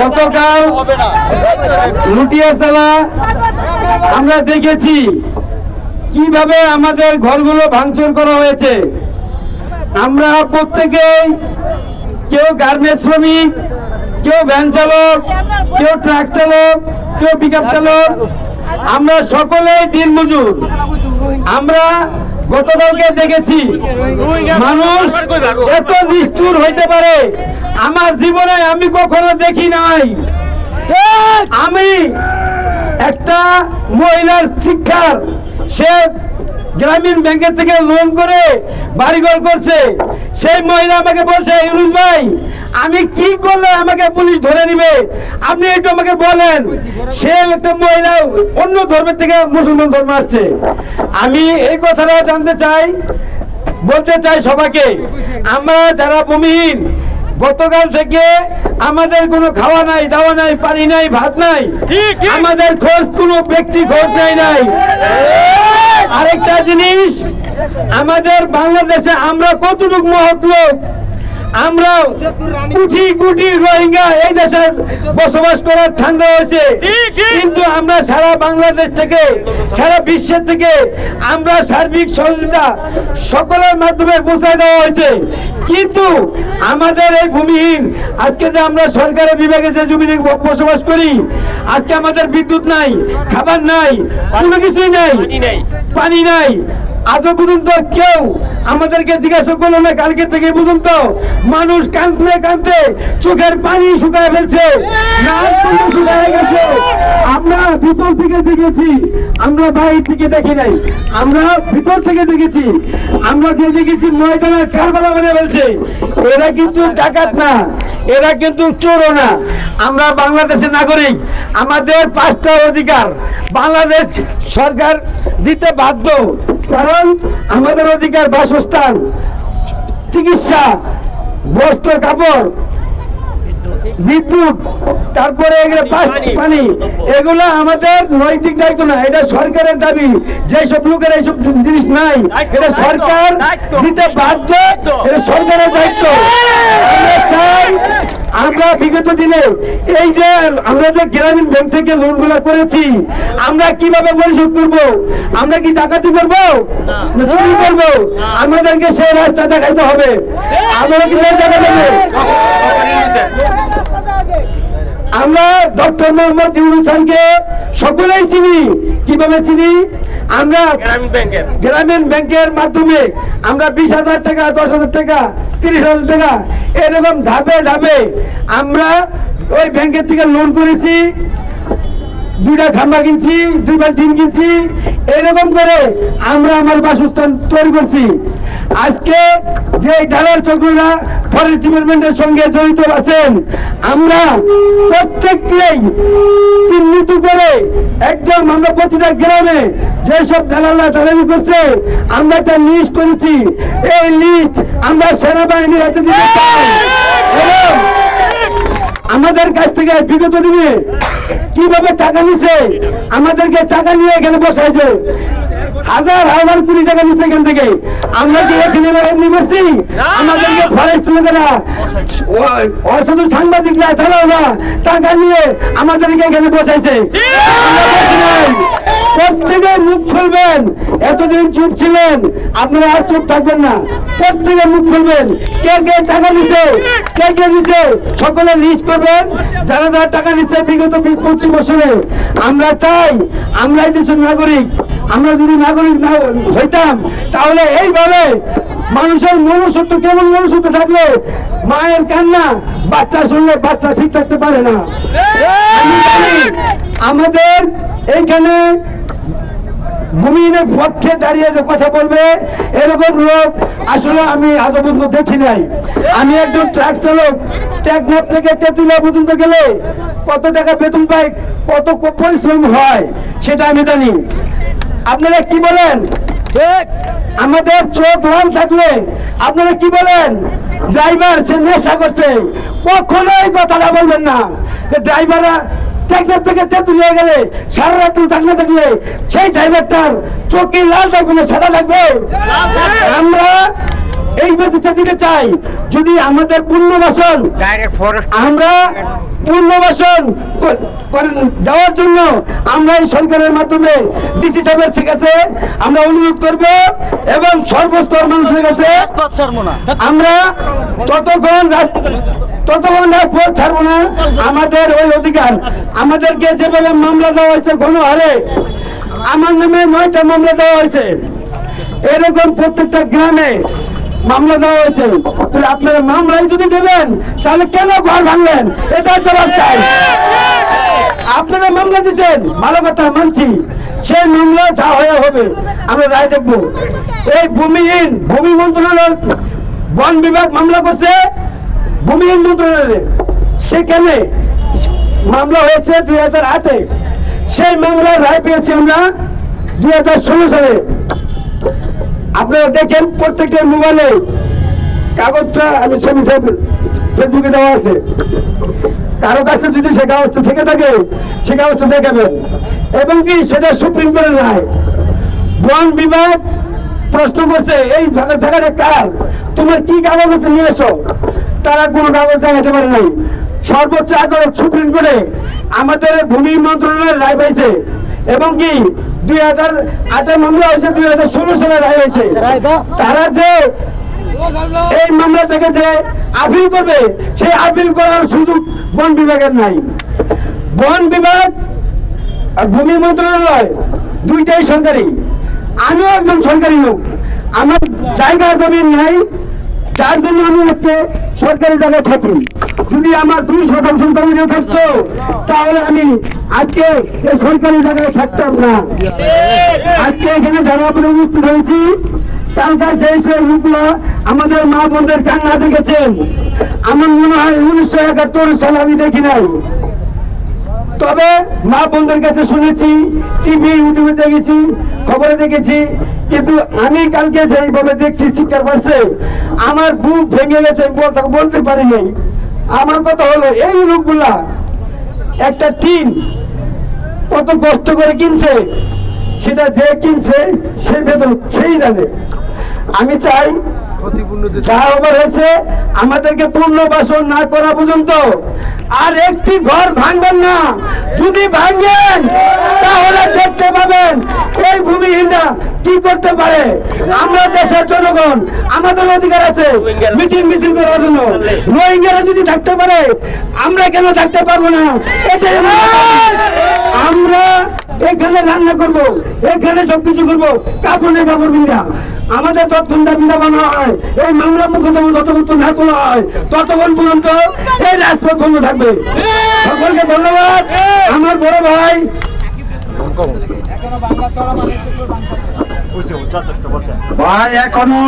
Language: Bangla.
গতকাল লুটিয়াশালা আমরা দেখেছি কীভাবে আমাদের ঘরগুলো ভাঙচুর করা হয়েছে। আমরা প্রত্যেকেই কেউ গার্মেন্টস শ্রমিক কেউ ভ্যান চালক কেউ ট্রাক চালক কেউ পিক চালক। আমরা সকলেই দিন মজুর আমরা গতকালকে দেখেছি, মানুষ এত নিষ্ঠুর হইতে পারে। আমার জীবনে আমি কখনো দেখি নাই। আমি একটা মহিলার শিক্ষার, সে গ্রামীণ ব্যাংকের থেকে লোন করে বাড়িঘর করছে। সেই মহিলা আমাকে বলছে, ইউনুস ভাই আমি কি করলে আমাকে পুলিশ ধরে নিবে? আপনি একটু আমাকে বলেন। সে একটা মহিলা অন্য ধর্মের থেকে মুসলমান ধর্ম আসছে। আমি এই কথাটা জানতে চাই বলতে চাই সবাইকে আমরা যারা ভূমিহীন গতকাল থেকে আমাদের কোনো খাওয়া নাই দাওয়া নাই পানি নাই ভাত নাই আমাদের খোঁজ কোনো ব্যক্তি খোঁজ নাই নাই। আরেকটা জিনিস আমাদের বাংলাদেশে আমরা কতটুকু মহৎ লোক? আমরা কোটি কোটি রোহিঙ্গা এই দেশে বসবাস করার ঠান্ডা হয়েছে। কিন্তু আমরা সারা বাংলাদেশ থেকে সারা বিশ্বের থেকে আমরা সার্বিক সহযোগিতা সকলের মাধ্যমে পৌঁছায় দেওয়া হয়েছে। কিন্তু আমাদের এই ভূমিহীন আজকে যে আমরা সরকারের বিভাগে যে জমি বসবাস করি আজকে আমাদের বিদ্যুৎ নাই খাবার নাই কোনো কিছুই নাই। পানি নাই আজও পর্যন্ত কেউ আমাদেরকে জিজ্ঞাসা করল না কালকে থেকে পর্যন্ত। মানুষ কাঁদতে কাঁদতে চোখের পানি শুকায় ফেলছে আমরা ভিতর থেকে দেখেছি, আমরা বাইরে থেকে দেখি নাই। আমরা ভিতর থেকে দেখেছি, আমরা যে দেখেছি ময়দানের কারবালা বানিয়ে ফেলছে। এরা কিন্তু ডাকাত না, এরা কিন্তু চোরও না। আমরা বাংলাদেশের নাগরিক, আমাদের পাঁচটা অধিকার বাংলাদেশ সরকার দিতে বাধ্য। কারণ আমাদের অধিকার বাসস্থান, চিকিৎসা, বস্ত্র, কাপড়, বিদ্যুৎ, তারপরে পানি, এগুলো আমাদের নৈতিক দায়িত্ব না, এটা সরকারের দাবি। যেসব লোকের এইসব জিনিস নাই, এটা সরকার দিতে বাধ্য, এটা সরকারের দায়িত্ব। আমরা চাই আমরা বিগত দিনে এই যে আমরা যে গ্রামীণ ব্যাংক থেকে লোনগুলো করেছি আমরা কীভাবে পরিশোধ করব? আমরা কি ডাকাতি করব? চুরি করব? আমাদেরকে সেই রাস্তা দেখাইতে হবে। আমরা কি দেবে আমরা ডক্টর মোহাম্মদ ইউনুস খানকে সকলেই চিনি। কীভাবে চিনি? আমরা গ্রামীণ ব্যাংকের। মাধ্যমে আমরা বিশ হাজার টাকা দশ হাজার টাকা তিরিশ হাজার টাকা এরকম ধাপে ধাপে আমরা ওই ব্যাংকের থেকে লোন করেছি। দুইটা খাম্বা কিনছি দুইবার ডিম কিনছি। এরকম করে আমরা আমার বাসস্থান তৈরি করছি। আজকে যে দালাল চক্ররা ফরেস্ট ডিপার্টমেন্টের সঙ্গে জড়িত আছেন, আমরা প্রত্যেককেই চিহ্নিত করে একদম আমরা প্রতিটা গ্রামে যেসব দালালরা দালালি করছে, আমরা একটা লিস্ট করেছি। এই লিস্ট আমরা সেনাবাহিনীর হাতে দিতে চাই। এবং আমাদের কাছ থেকে বিগত দিনে কীভাবে টাকা নিছে, আমাদেরকে টাকা নিয়ে এখানে বসাইছে হাজার হাজার কোটি টাকা নিচ্ছে এখান থেকে। আমরা কি এখানে এমনি করছি? আমাদেরকে ফরেস্ট লোকেরা শুধু সাংবাদিকরা তারাও টাকা নিয়ে আমাদেরকে এখানে বসাইছে। প্রত্যেকে মুখ খুলবেন। এতদিন চুপ ছিলেন। আপনারা আর চুপ থাকবেন না। প্রত্যেকে মুখ খুলবেন। কে কে টাকা নিচ্ছে কে কে নিচ্ছে সকলে লিস্ট করবেন। যারা যারা টাকা নিচ্ছে বিগত বিশ, পঁচিশ বছরে, আমরা চাই, আমরাই দেশের নাগরিক। আমরা যদি নাগরিক না হইতাম, তাহলে এইভাবে মানুষের মনুষ্যত্ব কেমন মনুষ্যত্ব থাকলে মায়ের কান্না বাচ্চা শুনলে বাচ্চা ঠিক থাকতে পারে না। আমাদের এইখানে ভূমিহীনের পক্ষে দাঁড়িয়ে যে কথা বলবে, এরকম লোক আসলে আমি আজ পর্যন্ত দেখি নাই। আমি একজন ট্রাক চালক টেকনাফ থেকে তেঁতুলিয়া পর্যন্ত গেলে কত টাকা বেতন পাই, কত পরিশ্রম হয়, সেটা আমি জানি। আপনারা কি বলেন? আমাদের চোখ লাল থাকলে আপনারা কি বলেন? ড্রাইভার সে নেশা করছে। কখনোই কথাটা বলবেন না। যে ড্রাইভাররা টেকনাফ থেকে তেঁতুলিয়া গেলে সারা রাত্রি থাকলে থাকলে সেই ড্রাইভারটার চোখে লাল থাকবে না সাদা থাকবে। আমরা এই মেসেজটা দিতে চাই। যদি আমাদের পুনর্বাসন ডাইরেক্ট ফরেস্ট আমরা পুনর্বাসন দেওয়ার জন্য আমরা এই সরকারের মাধ্যমে ডিসি সাহেবের কাছে আমরা অনুরোধ করব এবং সর্বস্তর মানুষের কাছে আমরা ততক্ষণ রাজ- ততক্ষণ রাজপথ ছাড়বো না। আমাদের ওই অধিকার। আমাদেরকে যেভাবে মামলা দেওয়া হয়েছে গণহারে আমার নামে নয়টা মামলা দেওয়া হয়েছে। এরকম প্রত্যেকটা গ্রামে মামলা দেওয়া হয়েছে। তাহলে আপনারা মামলাই যদি দেবেন, তাহলে কেন ঘর ভাঙলেন? এটা জবাব চাই। আপনারা মামলা দিচ্ছেন ভালো কথা মানছি। সেই মামলা যা হয়ে হবে, আমরা রায় দেখব। এই ভূমিহীন ভূমি মন্ত্রণালয় বন বিভাগ মামলা করছে ভূমিহীন মন্ত্রণালয়ে। সেখানে মামলা হয়েছে দুই হাজার আটে। সেই মামলার রায় পেয়েছি আমরা দুই হাজার ষোলো সালে। আপনারা দেখেন প্রত্যেকটা মোবাইলে কাগজটা আমি ছবি ফেসবুকে দেওয়া আছে। কারও কাছে যদি সে কাগজটা থেকে থাকে, সে কাগজটা দেখাবেন। এবং কি সেটা সুপ্রিম কোর্টের রায়। বন বিভাগ প্রশ্ন করছে, এই জায়গাটা কার? তোমার কি কাগজ আছে? নিয়ে এসো। তারা কোনো কাগজ দেখাতে পারে নাই। সর্বোচ্চ আদালত সুপ্রিম কোর্টে আমাদের ভূমি মন্ত্রণালয়ের রায় পাইছে। এবং কি দুই হাজার আটে মামলা হয়েছে দুই হাজার ষোলো সালে রায় হয়েছে। তারা যে এই মামলা থেকে যে আপিল করবে সেই আপিল করার সুযোগ বন বিভাগের নাই। বন বিভাগ আর ভূমি মন্ত্রণালয় দুইটাই সরকারি। আমিও একজন সরকারি লোক। আমার জায়গা জমি নাই যার জন্য আমি আজকে সরকারি জায়গায় থাকি। যদি আমার দুই শতাংশ না থাকতো, তাহলে আমি আজকে এই সরকারি জায়গায় থাকতাম না। আজকে এখানে যারা আপনি উপস্থিত হয়েছি কালকার যে সব লোকগুলো আমাদের মা বোনদের কান্না দেখেছেন। আমার মনে হয় উনিশশো একাত্তর সাল আমি দেখি নাই। তবে মা বোনদের কাছে শুনেছি টিভি ইউটিউবে দেখেছি, খবরে দেখেছি, কিন্তু আমি কালকে যেইভাবে দেখছি শিক্ষার পাশে, আমার বুক ভেঙে গেছে বলতে পারি নাই আমার কথা হলো, এই লোকগুলা একটা টিন কত কষ্ট করে কিনছে, সেটা যে কিনছে, সে ভেতর সেই জানে। আমি চাই আমাদেরকে পুনর্বাসন না করা পর্যন্ত আর একটি ঘর ভাঙবেন না। যদি ভাঙেন, তাহলে দেখতে পাবেন এই ভূমিহীনরা কি করতে পারে। আমরা দেশের জনগণ, আমাদের অধিকার আছে মিটিং মিছিল করার জন্য। রোহিঙ্গারা যদি থাকতে পারে, আমরা কেন থাকতে পারব না? আমরা এখানে রান্না করব, এখানে সবকিছু করব, কাপড়ে কাপড় বিন্দা আমাদের তৎক্ষণ দাবিদা বানা হয়। এই মামলা মুখ্যমন্ত্রী যতক্ষণ না তোলা হয় ততক্ষণ পর্যন্ত এই রাজপথ বন্ধ থাকবে। সকলকে ধন্যবাদ। আমার বড় ভাই বলছেন। ভাই এখনও